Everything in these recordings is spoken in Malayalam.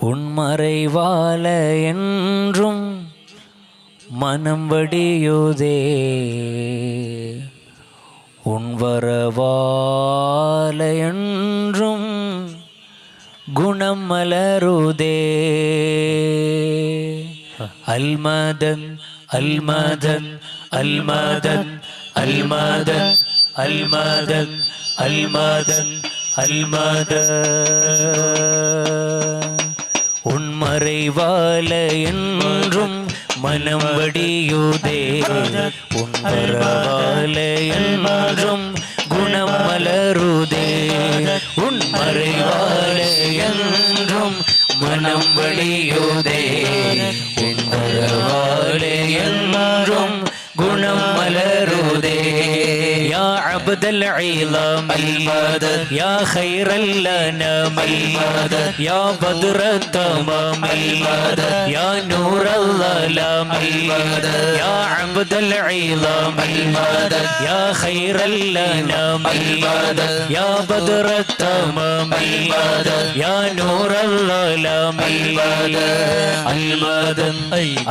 உன்மறைவால என்றும் மனம் வடியுதே. உன்வரவால என்றும் குணம் மலருதே. அல்மதன் அல்மதன் அல்மதன் அல்மதன் அல்மதன் அல்மதன் அல்மதன். உன்மறைவால என்றும் மனம் வடியுதே. உன்மரவால என்றும் குணம் மலருதே. உன் உன்மறைவால என்றும் மனம் வடியுதே. உன்மரவால عبد العلم. المدد يا خير الانام. المدد يا بدر التمام. المدد يا نور الظلام. المدد يا عبد العلم. المدد يا خير الانام. المدد يا بدر التمام. المدد يا نور الظلام. المدد المدد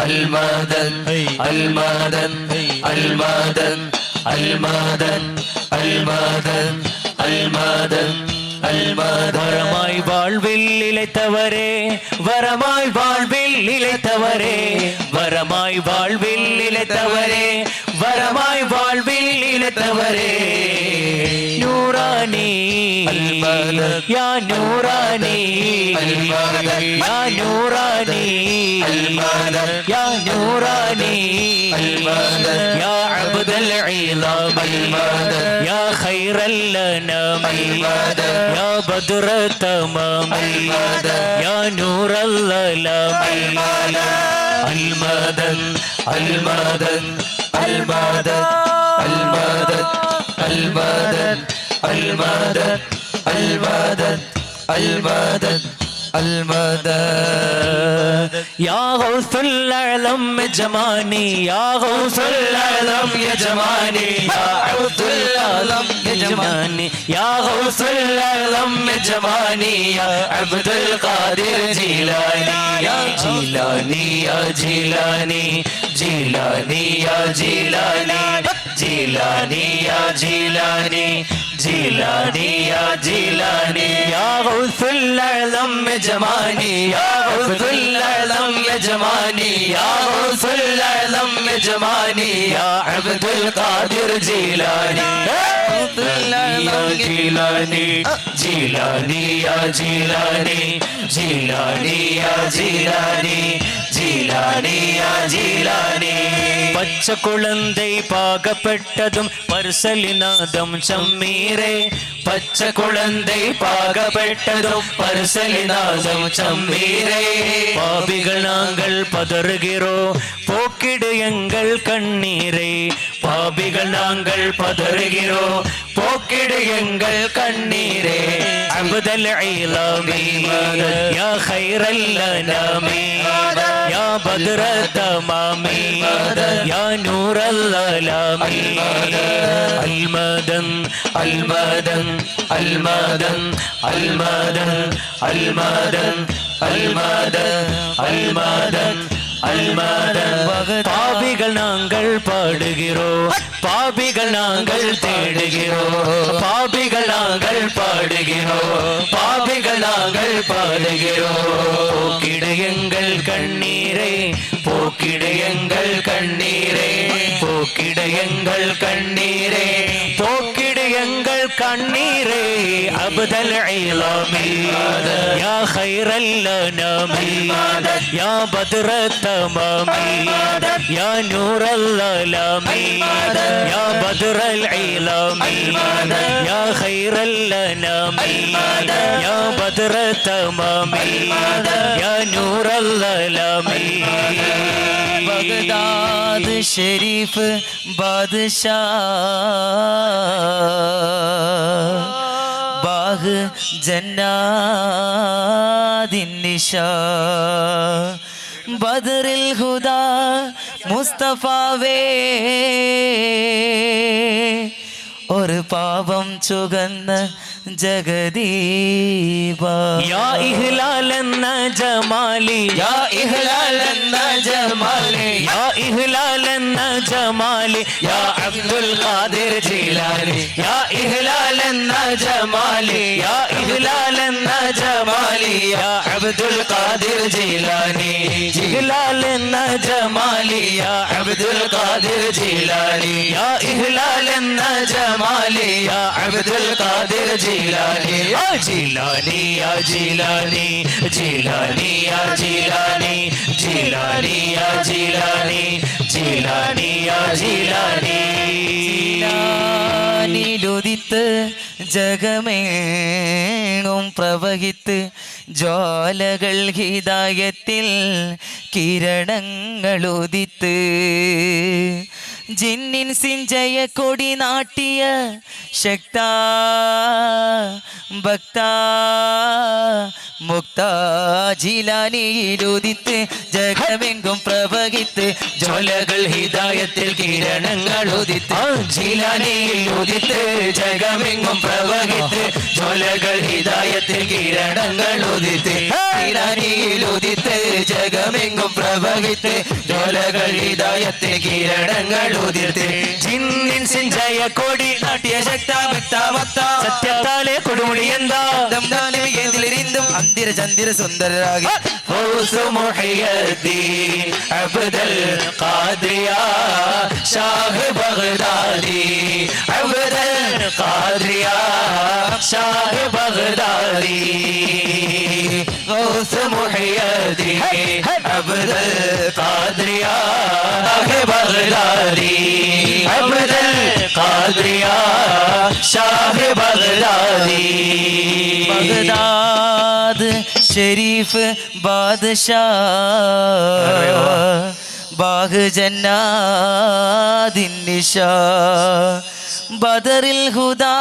المدد المدد المدد அல்மாதன் அல்மாதன் அல்மாதன் வரமாய் வாழ்வில் இழைத்தவரே வரமாய் வாழ்வில் இழைத்தவரே வரமாய் வாழ்வில் இழைத்தவரே வரமாய் வாழ்வில் இழைத்தவரே நூறானே يا نوراني يا نوراني يا نوراني يا عبد العظام يا خير اللنام يا بدر تمام يا نور الظلام المدد المدد المدد المدد المدد المدد المدد المدد المدد يا غوث العلم جماني يا غوث العلم يا جماني يا غوث العلم يا جماني يا غوث العلم يا جماني يا عبد القادر جيلاني يا جيلاني يا جيلاني جيلاني يا جيلاني جيلاني يا جيلاني جيلاني يا جيلاني يا غوث العلم جماني يا غوث العلم جماني يا غوث العلم جماني يا عبد القادر جيلاني يا جيلاني جيلاني يا جيلاني جيلاني يا جيلاني பச்ச குழந்தை பாகப்பட்டதும் பரிசலினாதம் சம்மீரே. பச்ச குழந்தை பாகப்பட்டதும் பரிசலினாதம் சம்மீரே. பாபிகள் நாங்கள் பதறுகிறோம் போக்கிடு எங்கள் கண்ணீரை. பாபிகள் நாங்கள் பதறுகிறோம் போக்கிடு எங்கள் கண்ணீரே. அபுதல் யா ஹைரல்ல நாமே யா பத்ரத மாமே யா நூரல்லாமே அல்மதன் அல்மதன் அல்மதன் அல்மதன் அல்மதன் அல்மதன் பாபிகள் நாங்கள் பாடுகிறோம். பாபிகள் நாங்கள் தேடுகிறோம். பாபிகள் நாங்கள் பாடுகிறோம். பாபிகள் நாங்கள் பாடுகிறோம். போக்கிடையங்கள் கண்ணீரை போக்கிடையங்கள் கண்ணீரை போக்கிடையங்கள் கண்ணீரை போக்க എങ്കൾ കണ്ണീരേ അബ്ദൽ യാ ഖൈറല്ലനമി. യാ ബദ്രത്തമമി. യാ നൂറല്ലമി യാ ബദ്രൽ ഇലമി യാ ഖൈറല്ലനമി. യാ ബദ്രത്തമമി. യാ നൂറല്ലമി ബഗ്ദാദ് ഷെരീഫ് ബാദ്ഷാ. ബാഹ് ജന്നാദിൻ ബദറിൽ ഹുദാ മുസ്തഫാവേ. ഒരു പാപം ചുകന്ന് ജഗദീപ യാ ഇഹ്ലാലെന്ന ജമാലി യാ ഇഹ്ലാലെന്ന ജമാലി യാ ഇഹ്ലാലെന്ന ജമാലി യാ അബ്ദുൽ ഖാദിർ ജീലാനി യാ ഇഹ്ലാലെന്ന ജമാലി യാ ഇഹ്ലാലെന്ന ജമാലി യാ അബ്ദുൽ ഖാദിർ ജീലാനി ഇഹ്ലാലെന്ന ജമാലി യാ അബ്ദുൽ ഖാദിർ ജീലാനി യാ ഇഹ്ലാലെന്ന ജമാലി യാ അബ്ദുൽ ഖാദിർ ജീലാനി ജീലാനി ജീലാനി ജീലാനി ജീലാനി ജീലാനി ജീലാനി ജീലാനി യാ ജീലാനി ുദിത്ത് ജഗമേണും പ്രവഹിത്ത് ജ്വാലകൾ ഹിതായത്തിൽ കിരണങ്ങളുദിത്ത് ജിന്നിൻ സിഞ്ചയ കൊടി നാട്ടിയ ശക്ത ഭക്ത മുക്ത ജിലാനിയിലുദിത്ത് ജഗമെങ്കും പ്രവഹിത്ത് ജ്വലകൾ ഹിതായത്തിൽ കിരണങ്ങൾ ഉദിത്ത്. ജീലാനിയിൽ ജഗമെങ്ങും പ്രവഹിത്ത് ജ്വലകൾ ഹിതായത്തിൽ കിരണങ്ങൾ ഉദിത്ത് ഇറാനിയിൽ ഉദിത്ത് ജഗമെങ്കും പ്രവഹിത്ത്. ജ്വലകൾ ഹിതായത്തിൽ കിരണങ്ങൾ ഉതിർത്ത് ജിന്നിൻസിൻ ജയ കോടി നാട്ടിയ ശക്ത ഭക്ത വക്ത സത്യത്താലെ കൊടുമുടി എന്താ? ദംദാനവികേന്ദ്രിരിന്തും അന്തിര ചന്ദിര സുന്ദരരാകി. ഹൗസു മുഹിയദ്ദീൻ അബ്ദൽ ഖാദ്രിയാ ഷാഹ ബഗ്ദാദി ഗൗസ് മുഹയ്യദി അബ്ദുൽ ഖാദ്രിയാ ബഗ്ദാദി അബ്ദുൽ ഖാദ്രിയാ ഷാഹ ബഗ്ദാദി ബഗ്ദാദ് ഷരീഫ് ബാദ്ഷാ ബാഹ് ജന്നാദിൻ നിശാ ബദറിൽ ഹുദാ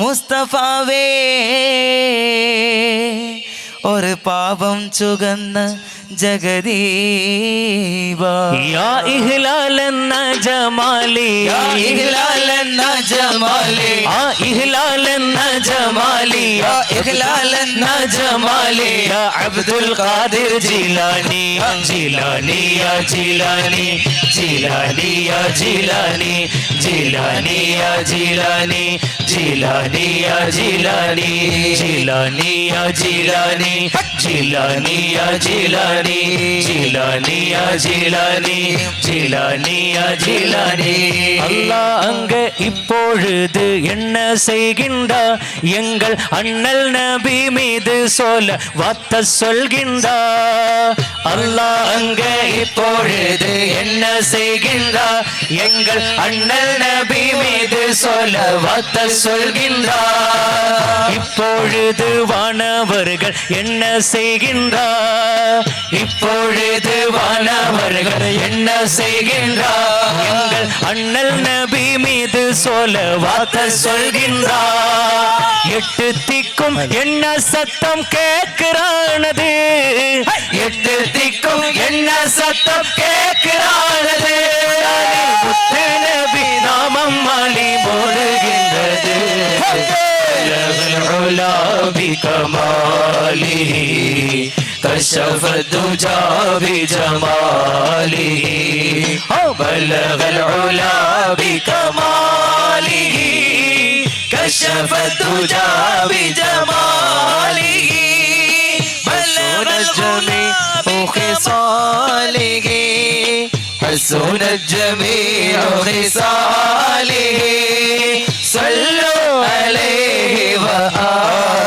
മുസ്തഫാവേ ഒരു പാപം ചുകന്ന جغريبا يا إهلالا جمالي يا إهلالا جمالي يا إهلالا جمالي يا إهلالا جمالي يا عبد القادر جيلاني جيلاني يا جيلاني جيلاني يا جيلاني جيلاني يا جيلاني جيلاني يا جيلاني جيلاني يا جيلاني جيلاني يا جيلاني झिलानी झिलानिया झिलानी झिलानिயா ஜிலானே அல்லாஹ் அங்க இப்பொழுது என்ன செய்கின்றார் எங்கள் அண்ணல் நபி மீது சொல்ல வாத்த சொல்கின்றார் அல்லாஹ் அங்க இப்பொழுது என்ன செய்கின்றார் எங்கள் அண்ணல் நபி மீது சொல்ல வாத்த சொல்கின்றார் இப்பொழுது வானவர்கள் என்ன செய்கின்றார் இப்பொழுது வானவர்கள் என்ன செய்கின்றார்? எங்கள் அண்ணல் நபி மீது சொல்ல வார்த்தை சொல்கின்றார். எட்டு திக்கும் என்ன சத்தம் கேட்கிறானது? எட்டு திக்கும் என்ன சத்தம் கேட்கிறானது? நபி நாமம் மாலி போடுகின்றது. கமாலி. كشف الدجى بجماله بلغ العلا بكماله كشف الدجى بجماله بلغ الجميع خصاله حسن الجميع خصاله صلوا عليه وآله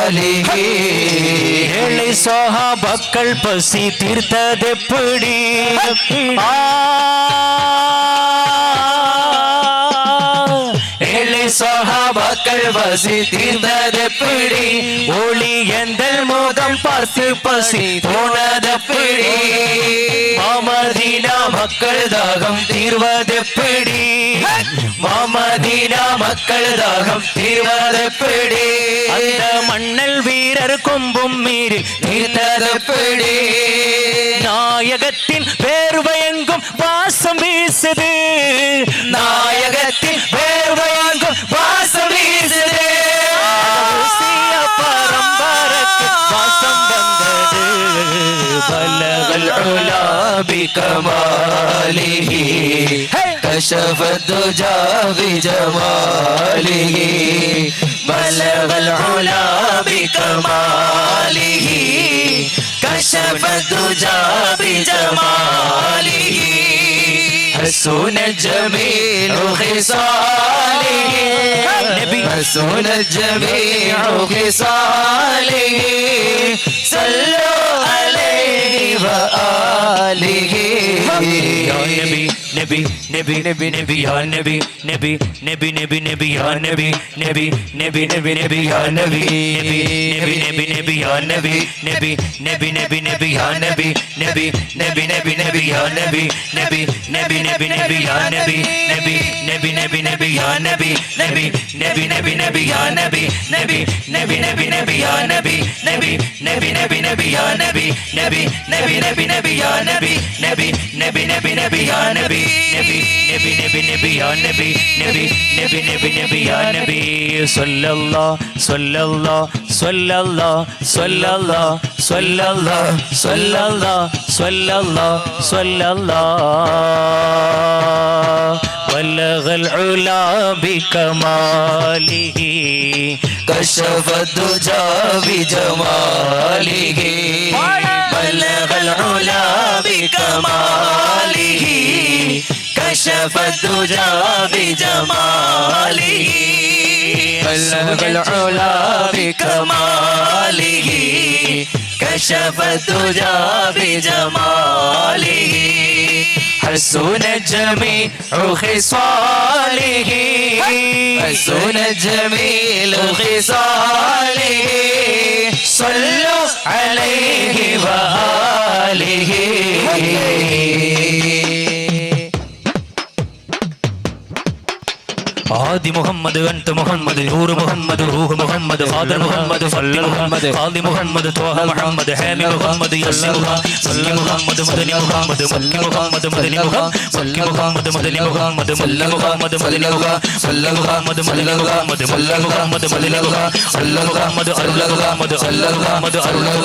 ஏழை சோஹாபக்கள் பசி தீர்த்ததெப்படி? ஆ சோஹாபக்கள் பசி தீர்த்ததெப்படி ஒளி எந்தல் மோதம் பார்த்து பசி போனதெப்படி மாமதீனா மக்கள் தாகம் தீர்வதெப்படி? மாமதீனா மக்கள் தாகம் தீர்வதெப்படி? அந்த மண்ணல் வீரர் கொம்பும் மீறி தீர்த்ததெப்படி? நாயகத்தின் வேர்வையெங்கும் வாசம் வீசுது. நாயக بكماله كشف الدجى بجماله بلغ العلا بكماله كشف الدجى بجماله حسن الجميل خصاله حسن الجميع خصاله صلوا عليه ve alihi Ya Nebi Nebi Nebi Nebi Nebi Ya Nebi Nebi Nebi Nebi Nebi Ya Nebi Nebi Nebi Nebi Nebi Ya Nebi Nebi Nebi Nebi Nebi Ya Nebi Nebi Nebi Nebi Nebi Ya Nebi Nebi Nebi Nebi Nebi Ya Nebi Nebi Nebi Nebi Nebi Ya Nebi Nebi Nebi Nebi Nebi Ya Nebi Nebi Nebi Nebi Nebi Ya Nebi Nebi Nebi Nebi Nebi Ya Nebi Nebi Nebi Nebi Nebi Ya Nebi Nebi Nebi نبي يا نبي نبي نبي نبي نبي يا نبي نبي نبي نبي نبي يا نبي نبي نبي نبي نبي يا نبي صلى الله صلى الله صلى الله صلى الله صلى الله صلى الله صلى الله صلى الله بلغ العلا بكماله كشف الدجى بجماله بلغ العلا بكماله كشف الدجى بجماله. بلغ العلا بكماله كشف الدجى بجماله. حسن الجميع خصاله؟ حسن الجميل خصاله؟ صلوا عليه وآله ആദി മുഹമ്മദ് അൻത മുഹമ്മദ് നൂർ മുഹമ്മദ് റൂഹ് മുഹമ്മദ് ഫാദർ മുഹമ്മദ് ഫല്ല മുഹമ്മദ് ഖാദി മുഹമ്മദ് ത്വാഹ മുഹമ്മദ് ഹാമി മുഹമ്മദ് യസി മുഹമ്മദ് സല്ലി മുഹമ്മദ് മദനി മുഹമ്മദ് മക്കി മുഹമ്മദ് മദനി മുഹമ്മദ് സല്ലി മുഹമ്മദ് മദനി മുഹമ്മദ് സല്ല മുഹമ്മദ് മദനി മുഹമ്മദ് സല്ല മുഹമ്മദ് മദനി മുഹമ്മദ് സല്ല മുഹമ്മദ് മദനി മുഹമ്മദ് സല്ല മുഹമ്മദ് അല്ല മുഹമ്മദ് സല്ല മുഹമ്മദ് അരുള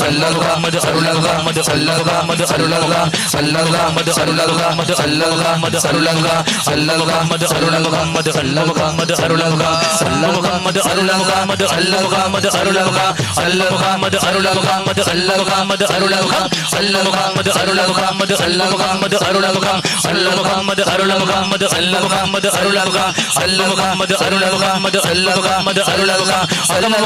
സല്ല മുഹമ്മദ് അരുള മുഹമ്മദ് സല്ല മുഹമ്മദ് അരുള സല്ല മുഹമ്മദ് അരുള മുഹമ്മദ് സല്ല മുഹമ്മദ് അരുള മുഹമ്മദ് സല്ല മുഹമ്മദ് അരുള മുഹമ്മദ് അല്ല മുഹമ്മദ് അരുളമുഖ അല്ല മുഹമ്മദ് അരുളമുഖാമദ് അല്ല മുഹമ്മദ് അരുളമുഖ അല്ല മുഹമ്മദ് അരുളമുഖാമദ് അല്ല മുഹമ്മദ് അരുളമുഖ അല്ല മുഹമ്മദ് അരുളമുഖാമദ് അല്ല മുഹമ്മദ് അരുളമുഖ അല്ല മുഹമ്മദ് അരുളമുഖാമദ് അല്ല മുഹമ്മദ് അരുളമുഖ അല്ല മുഹമ്മദ് അരുളമുഖാമദ്